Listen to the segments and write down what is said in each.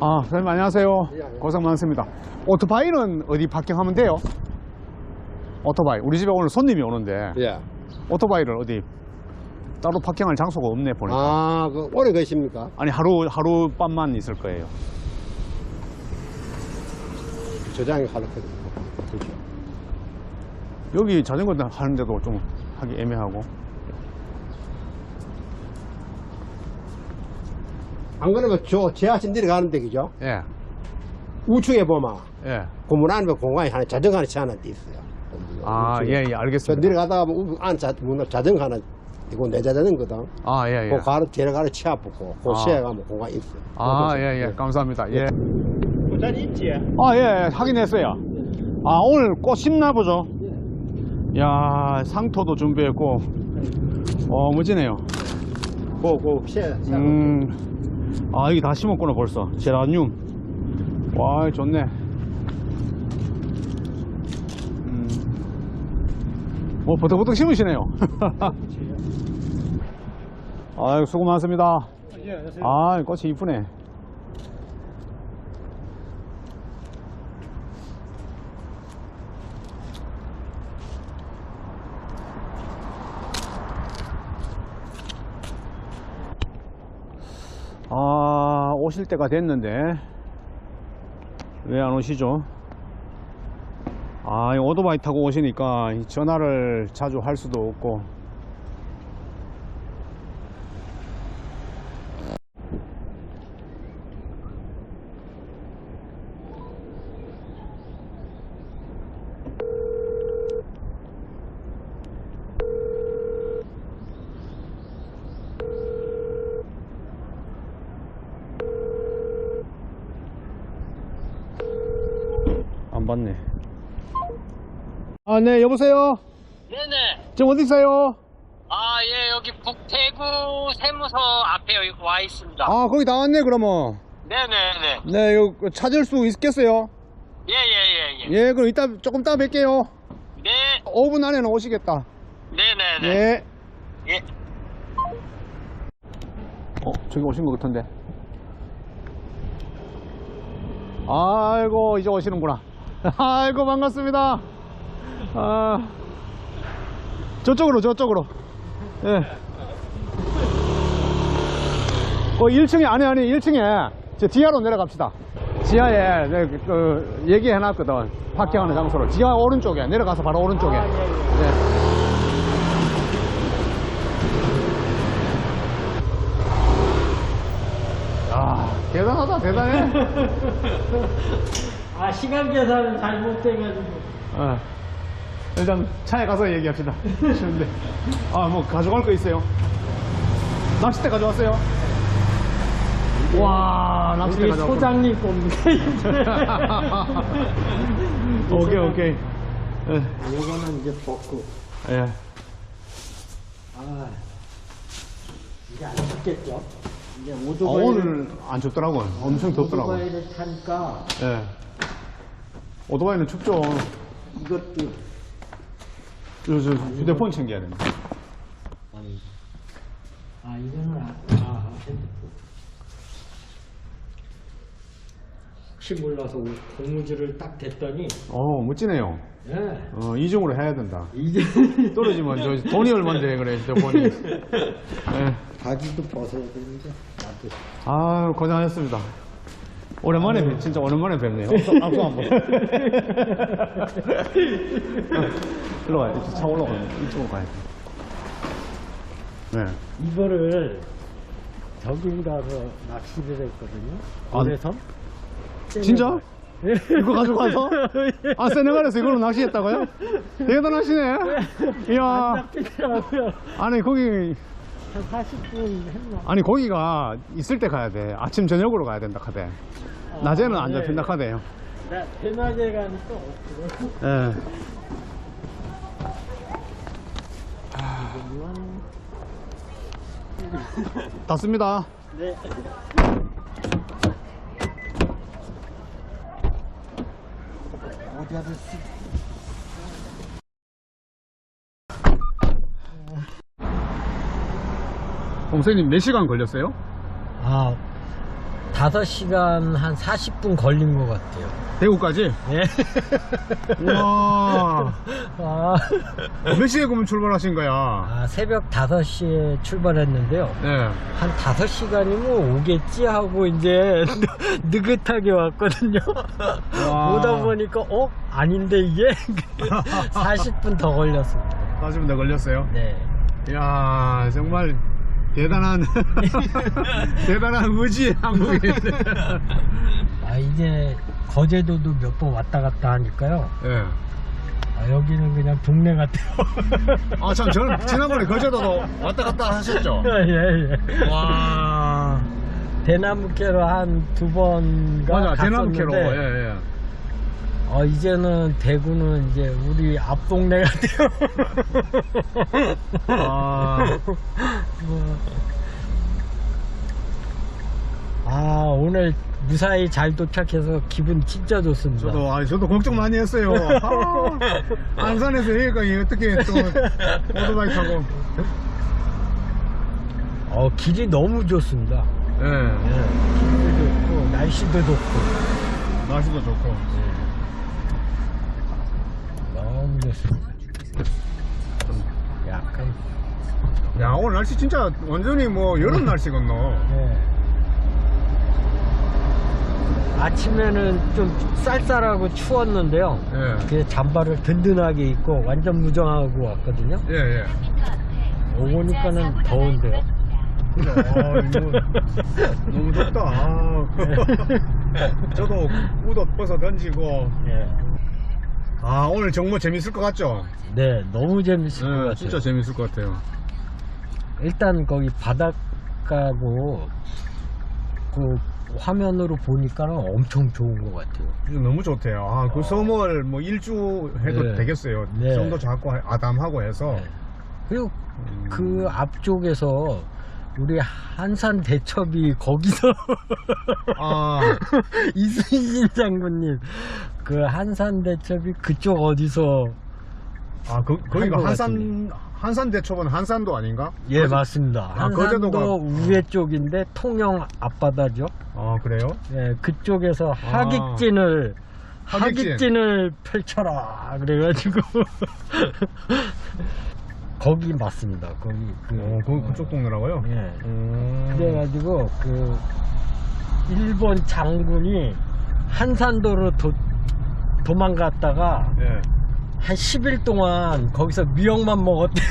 아, 선생님 안녕하세요. 고생 많습니다. 오토바이는 어디 파킹하면 돼요? 오토바이. 우리 집에 오늘 손님이 오는데 예. 오토바이를 어디 따로 파킹할 장소가 없네 보니까. 아, 그 오래 계십니까? 아니 하루 하루 밤만 있을 거예요. 저장이 가득하거든요. 그렇죠. 여기 자전거 하는데도 좀 하기 애매하고. 안 그러면 저 지하철 내려가는 데 그죠? 예, 우측에 보면 예. 건물 안에 공간이 하나 자전거 하나 하나 돼 있어요. 아, 우측에. 예, 예, 저 알겠습니다. 내려가다가 우- 안 자, 문을 자전거 하나 이거 내 자전거거든. 아, 예, 예. 그 가로 데려가로 치아 붙고 그 아. 시에 가면 공간이 있어요. 아, 예, 예. 감사합니다. 예. 부산 있지? 아, 예, 예. 확인했어요. 아, 오늘 꽃 심나 보죠? 야, 상토도 준비했고, 어, 멋지네요. 그그 시에 음, 아, 여기 다 심었구나, 벌써. 제라늄. 와, 좋네. 음, 뭐, 버덕버덕 심으시네요. 아유, 수고 많습니다. 아, 꽃이 이쁘네. 아, 오실 때가 됐는데, 왜 안 오시죠? 아, 이 오토바이 타고 오시니까 이 전화를 자주 할 수도 없고, 안 받네. 아, 네, 여보세요? 네네. 지금 어디 있어요? 아, 예, 여기 북대구 세무서 앞에 여기 와 있습니다. 아, 거기 다 왔네, 그러면. 네네네. 네, 이거 찾을 수 있겠어요? 예, 예, 예, 예. 예, 그럼 이따, 조금 이따 뵐게요. 네, 5분 안에는 오시겠다. 네네네. 예. 예. 어, 저기 오신 것 같은데. 아이고, 이제 오시는구나. 아이고, 반갑습니다. 아, 저쪽으로, 저쪽으로. 예. 그 1층에, 아니, 아니, 1층에, 저 지하로 내려갑시다. 지하에, 네, 그, 그 얘기해놨거든. 파킹하는 장소를. 지하 오른쪽에, 내려가서 바로 오른쪽에. 네. 아, 대단하다, 대단해. 아 시간 계산은 잘못돼가지고 어. 일단 차에 가서 얘기합시다. 쉬운데. 아, 뭐 가져갈 거 있어요? 낚싯대 가져왔어요? 와, 낚싯대 우리 가져왔고. 소장님 겁니다 오케이, 오케이. 예. 이거는 이제 벗고 예. 아 이제 안 춥겠죠 이제 아, 오토바이를 오늘 안 춥더라고요. 엄청 덥더라고요. 오토바이를 타니까 예. 오토바이는 춥죠. 이것도 저, 저 휴대폰 챙겨야 됩니다. 아 이거는 아, 아 핸드폰 혹시 몰라서 고무줄을 딱 댔더니 어, 멋지네요. 예 어, 이중으로 해야 된다. 이제 떨어지면 저 돈이 얼만데 그래 휴대폰이. 예. 바지도 벗어야 되는데 아 고생하셨습니다. 오랜만에 뵙, 진짜 오랜만에 뵙네요. 앞서, 앞서 한번. 일로 가야 돼. 차 올라가. 이쪽으로 가야 돼. 네. 이거를 저기 가서 낚시를 했거든요 아, 그래서 진짜? 이거 가지고 가서? 아, 세네갈에서 이걸로 낚시했다고요? 대단하시네. 이야. 낚시더라고요 아니, 거기, 한 40분 했나 아니, 거기가 있을 때 가야 돼. 아침, 저녁으로 가야 된다, 카대. 낮에는 안 네. 잡힌다, 카대요. 나 대낮에 가는 또 없고 예. 닫습니다. 네. 어디 쓰 선생님, 4시간 걸렸어요? 아, 5시간 한 40분 걸린 것 같아요. 대구까지? 예. 와. 아, 몇 시에 그러면 출발하신 거야? 아, 새벽 5시에 출발했는데요. 네. 한 5시간이면 오겠지 하고 이제 느긋하게 왔거든요. 와. 오다 보니까 어? 아닌데 이게 40분 더 걸렸습니다. 40분 더 걸렸어요? 네. 이야, 정말 대단한, 대단한 의지의 한국인. 아 이제 거제도도 몇 번 왔다 갔다 하니까요. 예. 아, 여기는 그냥 동네 같아요. 아, 참, 저는 지난번에 거제도도 왔다 갔다 하셨죠? 예, 예. 와. 대나무 캐로 한 두 번가 맞아, 대나무 캐로. 예, 예. 어, 이제는 대구는 이제 우리 앞 동네 같아요. 아. 아, 오늘 무사히 잘 도착해서 기분 진짜 좋습니다. 저도, 아, 저도 걱정 많이 했어요. 아, 안산에서 여기까지 어떻게 또 오토바이 타고. 어, 길이 너무 좋습니다. 예. 예, 길도 좋고, 날씨도 좋고. 날씨도 좋고. 좋습니다. 약간, 야, 오늘 날씨 진짜 완전히 뭐 여름 날씨겠노. 예. 아침에는 좀 쌀쌀하고 추웠는데요. 예. 그 잠바를 든든하게 입고 완전 무정하고 왔거든요. 예, 예. 오니까는 더운데요. 아, 이거 너무 덥다. 아. 저도 우옷 벗어 던지고. 예. 아, 오늘 정말 재밌을 것 같죠? 네, 너무 재밌을 것 네, 같아요. 진짜 재밌을 것 같아요. 일단 거기 바닷가고 그 화면으로 보니까 는 엄청 좋은 것 같아요. 진짜 너무 좋대요. 아, 그 섬을 뭐 일주 해도 네. 되겠어요. 네. 섬도 작고 아담하고 해서. 네. 그리고 음. 그 앞쪽에서 우리 한산 대첩이 거기서 아, 이순신 장군님 그 한산 대첩이 그쪽 어디서 아, 그, 거기가 한산, 한산 대첩은 한산도 아닌가? 예 거기- 맞습니다. 아, 한산도 거제도가- 우회 쪽인데 통영 앞바다죠. 아, 그래요? 예, 그쪽에서 하객진을 하객진. 하객진 을 펼쳐라 그래가지고 거기 맞습니다. 거기 그 어, 그, 그쪽 동네라고요? 예. 음. 그래가지고 그 일본 장군이 한산도로 도, 도망갔다가 예. 한 10일 동안 거기서 미역만 먹었대요.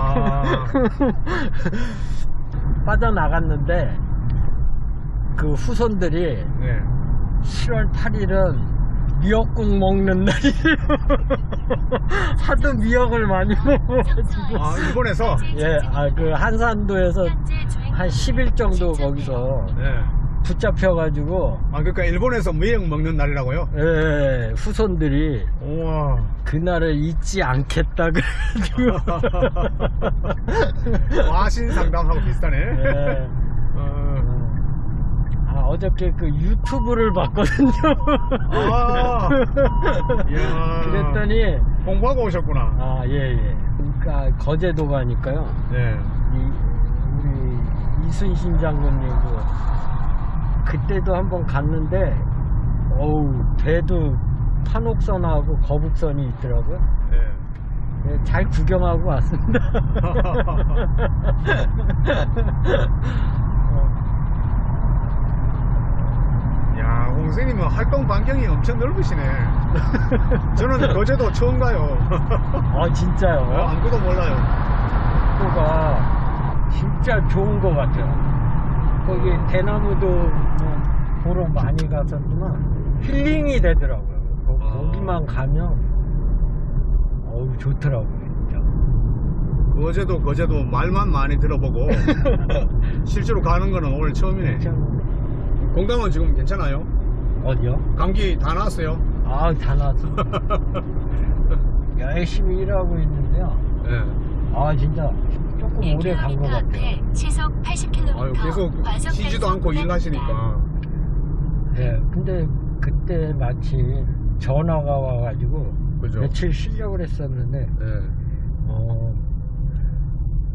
아. 빠져나갔는데 그 후손들이 네. 7월 8일은 미역국 먹는 날이에요. 하도 미역을 많이 먹어가지고. 아, 일본에서? 예, 아, 그 한산도에서 한 10일 정도 거기서 네. 붙잡혀가지고, 아, 그러니까 일본에서 미역 먹는 날이라고요? 예, 후손들이 우와. 그날을 잊지 않겠다 그래가지고. 와신 상담하고 비슷하네. 예. 어. 아, 어저께 그 유튜브를 봤거든요. 아. 이야. 그랬더니, 공부하고 오셨구나. 아, 예, 예. 그러니까 거제도 가니까요. 네. 이, 우리 이순신 장군님고 그때도 한번 갔는데 어우 배도 판옥선하고 거북선이 있더라고요 네. 네, 잘 구경하고 왔습니다 야, 홍생님은 활동 반경이 엄청 넓으시네. 저는 거제도 처음 가요. 아 어, 진짜요 아무것도 몰라요. 거가 진짜 좋은 것 같아요 거기 대나무도 뭐 보러 많이 갔었지만 힐링이 되더라고요 거, 아. 거기만 가면 어우 좋더라고요 거제도, 거제도 말만 많이 들어보고 실제로 가는 거는 오늘 처음이네. 참, 건강은 지금 괜찮아요? 어디요? 감기 다 나았어요? 아, 다 나왔어. 열심히 일하고 있는데요. 네. 아, 진짜 조금 오래 간것 같아요. 시속 80km 아유, 계속 쉬지도 않고 일하시니까. 네, 근데 그때 마침 전화가 와가지고 그죠? 며칠 쉬려고 그랬었는데, 네. 어,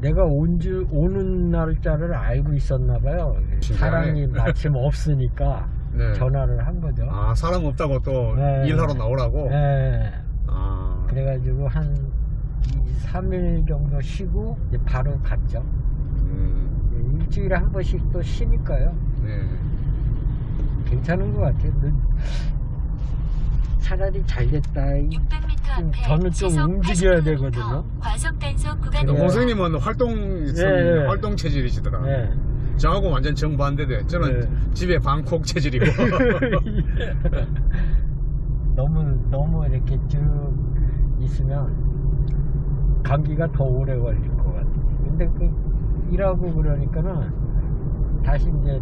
내가 온 줄, 오는 날짜를 알고 있었나 봐요. 사람이 마침 없으니까 네. 전화를 한 거죠. 아 사람 없다고 또 네. 일하러 나오라고. 네. 아 그래가지고 한 2, 3일 정도 쉬고 이제 바로 갔죠. 음, 일주일에 한 번씩 또 쉬니까요. 네. 괜찮은 것 같아요. 늘 차라리 잘 됐다. 600m 좀 앞에 저는 좀 시속 움직여야 80km 되거든요. 과속 단속. 네. 원생님은 활동 네. 활동 체질이시더라. 네. 저하고 완전 정반대돼. 저는 네. 집에 방콕 체질이고. 너무 너무 이렇게 쭉 있으면 감기가 더 오래 걸릴 것 같아요. 근데 그 일하고 그러니까는 다시 이제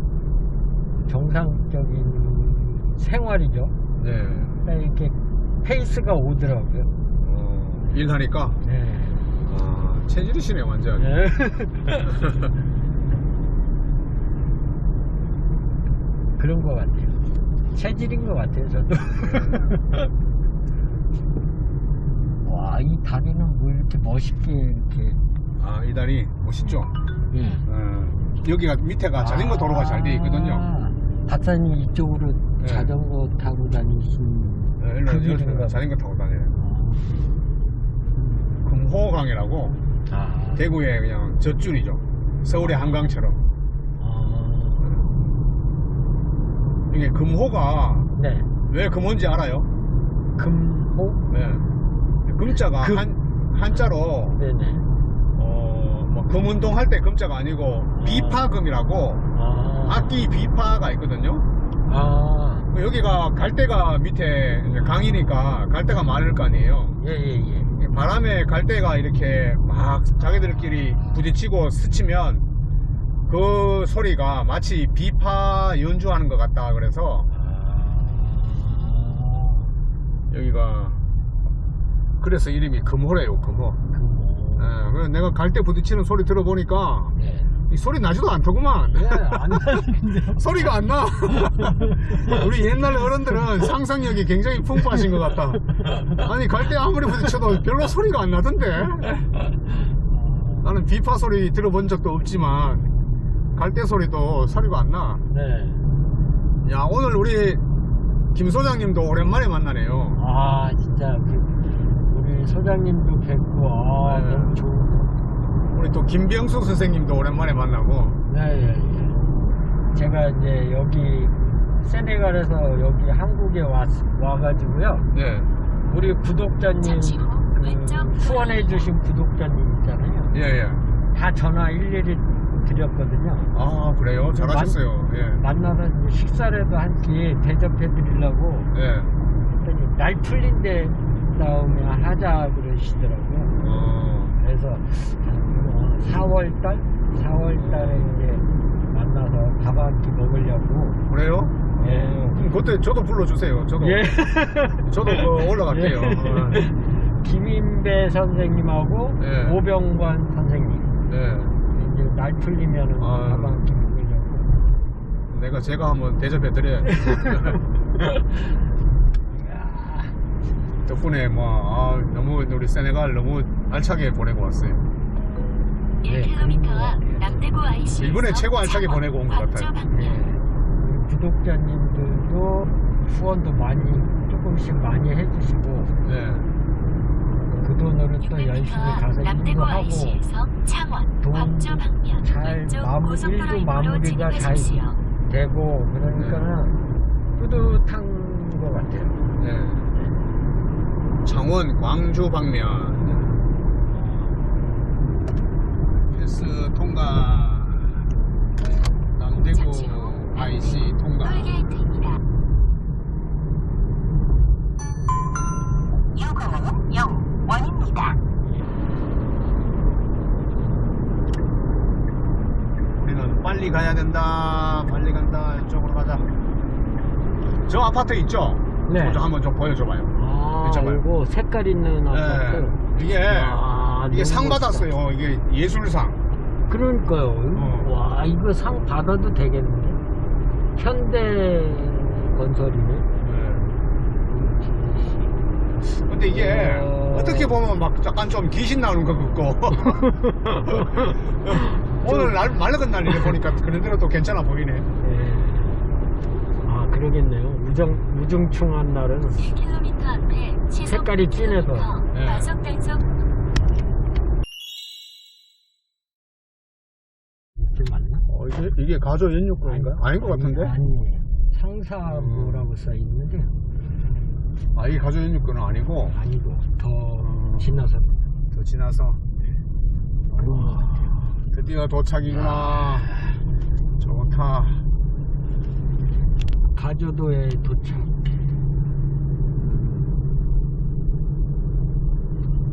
정상적인 생활이죠. 네. 그러니까 이렇게 페이스가 오더라고요. 어, 일하니까 네. 아, 체질이시네 완전. 네. 그런 것 같아요. 체질인 것 같아요, 저도. 와, 이 다리는 뭐 이렇게 멋있게 이렇게. 아, 이 다리 멋있죠? 예. 어, 여기가 밑에가 자전거 도로가 잘 돼 있거든요. 아, 박사님 이쪽으로 네. 자전거 타고 다니신 네, 일로 그 여기서 자전거 타고 다녀요. 금호강이라고 아, 대구의 그냥 젖줄이죠. 서울의 한강처럼. 아, 이게 금호가 네. 왜 금호인지 알아요? 금호? 네. 금자가 금- 한 한자로 네네. 어, 뭐 금운동 할 때 금자가 아니고 비파금이라고 아, 악기 비파가 있거든요. 아, 여기가 갈대가 밑에 강이니까 갈대가 많을 거 아니에요. 예, 예, 예. 바람에 갈대가 이렇게 막 자기들끼리 부딪히고 스치면 그 소리가 마치 비파 연주하는 것 같다 그래서 아, 여기가 그래서 이름이 금호래요 금호. 예, 그래서 내가 갈대 부딪히는 소리 들어보니까 네. 이 소리 나지도 않더구만 예, 안 나는데요. 소리가 안 나. 우리 옛날 어른들은 상상력이 굉장히 풍부하신 것 같다. 아니 갈대 아무리 부딪혀도 별로 소리가 안 나던데. 나는 비파 소리 들어본 적도 없지만 갈대 소리도 소리가 안 나. 네. 야 오늘 우리 김 소장님도 오랜만에 만나네요. 아, 진짜, 그, 우리 소장님도 뵙고, 아, 네. 너무 좋은 거. 우리 또 김병숙 선생님도 오랜만에 만나고. 네, 예, 예. 제가 이제 여기, 세네갈에서 여기 한국에 왔, 와가지고요. 네. 우리 구독자님, 그 후원해주신 구독자님 있잖아요. 예 예. 다 전화 일일이 드렸거든요. 아 그래요? 잘하셨어요. 예. 만나서 이제 식사라도 한 끼 대접해 드리려고 예. 했더니 날 풀린 데 다음에 하자 그러시더라고요. 어. 그래서 한 4월 달? 4월 달에 이제 만나서 밥 한 끼 먹으려고. 그래요? 예. 그럼 그때 저도 불러주세요. 저도. 예. 저도 그 올라갈게요. 어. 예. 김인배 선생님하고 예. 오병관 선생님. 네. 날 풀리면은 아유. 밥 한 끼 먹으려고. 내가 제가 한번 대접해 드려야. 덕분에 뭐 아, 너무 우리 세네갈 너무 알차게 보내고 왔어요. 예, 1km 앞 그런 것 남대구 IC 일본에 최고 알차게 보내고 온 것 같아요. 예. 우리 구독자님들도 후원도 많이 조금씩 많이 해주시고 네. 가서 남대구 IC에서 창원, 돈 광주 방면 잘 왼쪽 마무리- 고속도로 일도 입구로 마무리가 잘 진입하십시오. 되고 그러니까는 뿌듯한 것 같아요. 네. 창원 광주 방면 패스 통과 남대구 잠시 후 IC 통과 0원입니다. 우리는 빨리 가야 된다 빨리 간다 이쪽으로 가자 저 아파트 있죠? 네. 좀 한번 좀 보여줘봐요 아, 괜찮아요. 이거 색깔 있는 아파트. 네. 이게 아, 이게 상 멋있다. 받았어요 이게 예술상 그러니까요. 어. 와, 이거 상 받아도 되겠는데? 현대 건설이네. 네. 근데 이게 어. 어떻게 보면 막 약간 좀 귀신 나오는 것 같고 오늘 날, 맑은 날이래 보니까 그런 대로 또 괜찮아 보이네 예. 아 그러겠네요. 우정 우중충한 날은 1km 앞에 시속 색깔이 100km, 진해서. 네. 과속 단속 맞나? 어, 이게, 이게 가조 연육구인가요? 아닌 것 같은데? 아니 상사부라고 써 있는데 아 이게 가조 연육구는 아니고 아니고 더 어. 지나서 더 지나서 그런 것 같아요. 드디어 도착이구나 좋다 가조도에 도착.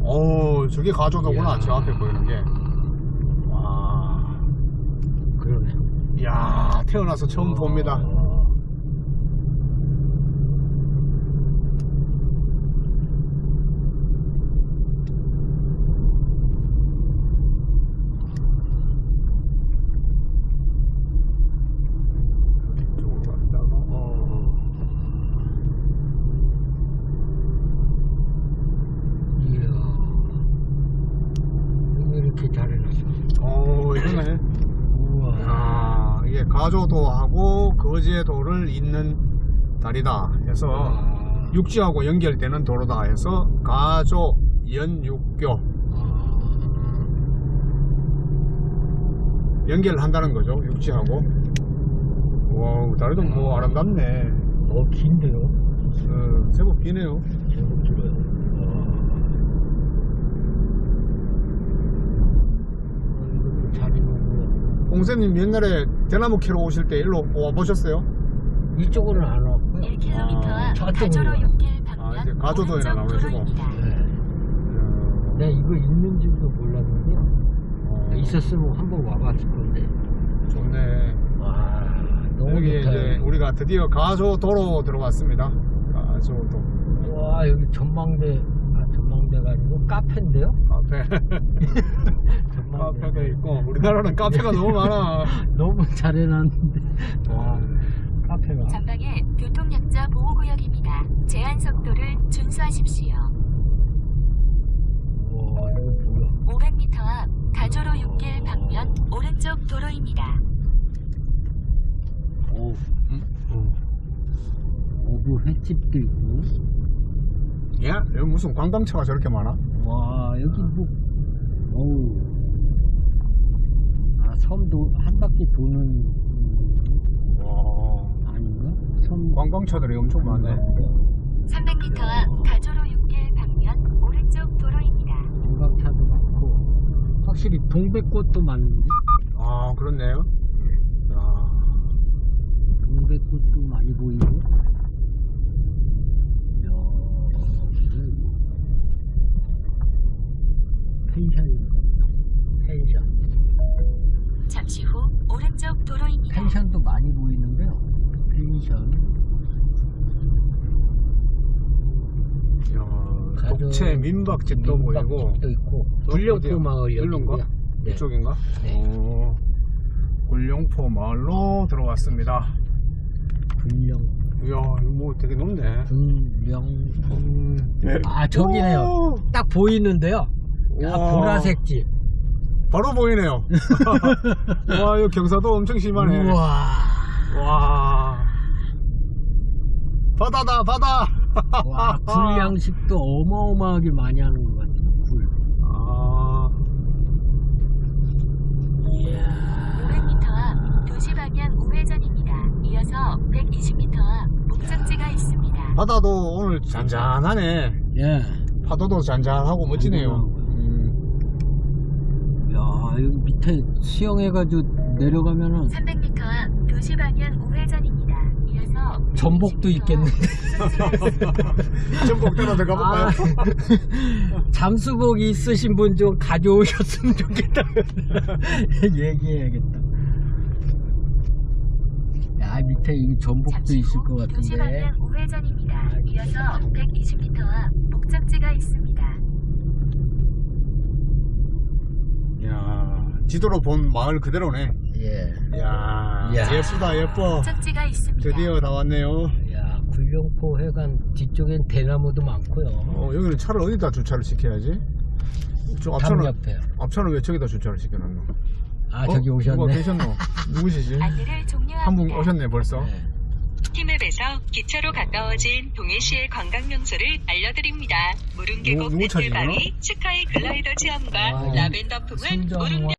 오 저게 가조도구나. 저 앞에 보이는 게 와 그러네. 이야 태어나서 처음 어. 봅니다 이쪽으로 갔다가 어. 이야. 여기 이렇게 잘 해놨어. 오 이러네 우와. 야 이게 가조도하고 잇는 다리다 해서 아. 육지하고 연결되는 도로다 해서 가조 연육교 아. 연결한다는 거죠 육지하고 와 다리도 뭐 아름답네 어, 긴데요? 어, 제법 기네요 제법 길어요. 어, 이것도 잘 입고. 공세님 옛날에 대나무 캐러 오실 때 일로 와보셨어요? 이쪽으로는 안 왔고요. 1km 아, 저쪽으로. 가조로 6길 아, 방면 이제 가조도에나 오른쪽 나오시고. 도로입니다. 네. 음, 내가 이거 있는 줄도 몰랐는데요. 어, 있었으면 한번 와봤을 건데. 좋네 와, 너무 여기 좋다. 이제 우리가 드디어 가조도로 들어왔습니다 가조도 와, 여기 전망대, 아, 전망대가 아니고 카페인데요? 카페 전망대. 카페도 있고 우리나라는 카페가 너무 많아 너무 잘 해놨는데. 와, 카페가. 전방에 교통약자 보호구역입니다. 제한 속도를 준수하십시오. 와, 이거 뭐야. 500m 앞 가조로 6길 방면 오른쪽 도로입니다. 오, 어. 어부 횟집도 있고. 예? 여기 무슨 관광차가 저렇게 많아? 와, 여기 뭐, 어우. 아, 섬도 한 바퀴 도는, 음, 와. 관광차들이 엄청 많네 300m 앞 가조로 6길 방면 오른쪽 도로입니다. 관광차도 많고. 확실히 동백꽃도 많은데. 아 그렇네요 야, 동백꽃도 많이 보이고. 것 같다. 펜션. 잠시 후 오른쪽 도로입니다. 펜션도 많이 보이는데요. 야 가족- 독채 민박집도 보이고 민박집도 있고. 어, 어디야? 마을? 여기인데요. 네. 이쪽인가? 네. 오, 굴룡포 마을로 들어왔습니다 불령, 이야 이거 뭐 되게 높네 불령포. 음. 아, 저기네요. 오, 딱 보이는데요. 야, 우와. 보라색 집. 바로 보이네요 와 이거 경사도 엄청 심하네 우와. 와 바다다 바다 와, 굴 양식도 어마어마하게 많이 하는 것 같아요. 굴. 아, 500m 앞 도시 방향 우회전입니다. 이어서 120m 앞 목적지가 있습니다. 바다도 오늘 잔잔하네 예. 파도도 잔잔하고 멋지네요 음. 야, 여기 밑에 수영해가지고 내려가면은 300m 앞 도시 방향 우회전입니다. 이어서 전복도 120m 있겠네. 전복대로 들어가 볼까요? 아, 잠수복 있으신 분 좀 가져오셨으면 좋겠다. 얘기해야겠다. 야, 밑에 이 전복도 잠시 있을 후것 같은데. 방향 우회전입니다. 이어서 120m 앞 목적지가 있습니다. 야 지도로 본 마을 그대로네 예. 야 야. 예쁘다 예뻐 목적지가 있습니다. 드디어 다 왔네요 야, 불령포 회관 뒤쪽엔 대나무도 많고요. 어, 여기는 차를 어디다 주차를 시켜야지? 저 담 앞차는 옆에요. 앞차는 왜 저기다 주차를 시켜놨노? 아 어? 저기 누가 오셨네. 계셨노? 누구시지? 안내를 종료합니다. 한 분 오셨네 벌써. 네. 티맵에서 기차로 가까워진 동해시의 관광 명소를 알려드립니다. 누구- 무릉계곡 누구 차지나? 배틀바위, 스카이 글라이더 체험과 아, 라벤더 품은 순정화 무릉